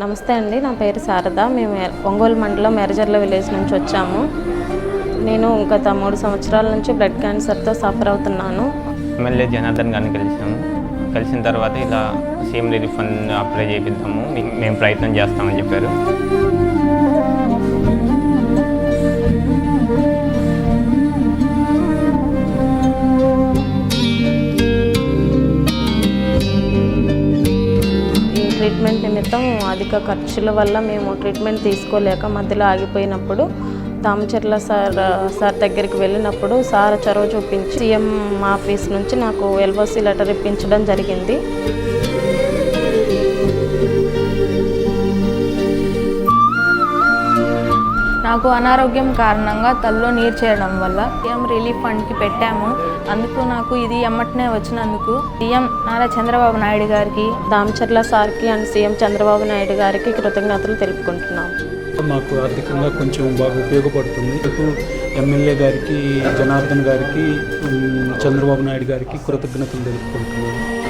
నమస్తే అండి నా పేరు శారద. మేము ఒంగోలు మండలం ఎరజర్ల విలేజ్ నుంచి వచ్చాము. నేను గత మూడు సంవత్సరాల నుంచి బ్లడ్ క్యాన్సర్తో సఫర్ అవుతున్నాను. ఎమ్మెల్యే జనార్దన్ గారిని కలిసాము కలిసిన తర్వాత ఇలా సీఎం రిలీఫ్ ఫండ్ అప్లై చేపిద్దాము. మేము ప్రయత్నం చేస్తామని చెప్పారు. ట్రీట్మెంట్ నిమిత్తం అధిక ఖర్చుల వల్ల మేము ట్రీట్మెంట్ తీసుకోలేక మధ్యలో ఆగిపోయినప్పుడు తామచర్ల సార్ సార్ దగ్గరికి వెళ్ళినప్పుడు సార్ చొరవ చూపించి సీఎం ఆఫీస్ నుంచి నాకు ఎల్ఓసి లెటర్ ఇప్పించడం జరిగింది. నాకు అనారోగ్యం కారణంగా తల్లో నీరు చేరడం వల్ల సీఎం రిలీఫ్ ఫండ్కి పెట్టాము. అందుకు నాకు ఇది ఎమ్మటనే వచ్చినందుకు సీఎం నారా చంద్రబాబు నాయుడు గారికి దామచర్ల సార్కి అండ్ సీఎం చంద్రబాబు నాయుడు గారికి కృతజ్ఞతలు తెలుపుకుంటున్నాము మాకు ఆర్థికంగా కొంచెం బాగా ఉపయోగపడుతుంది. ఎమ్మెల్యే గారికి జనార్దన్ గారికి చంద్రబాబు నాయుడు గారికి కృతజ్ఞతలు తెలుపుకుంటున్నాను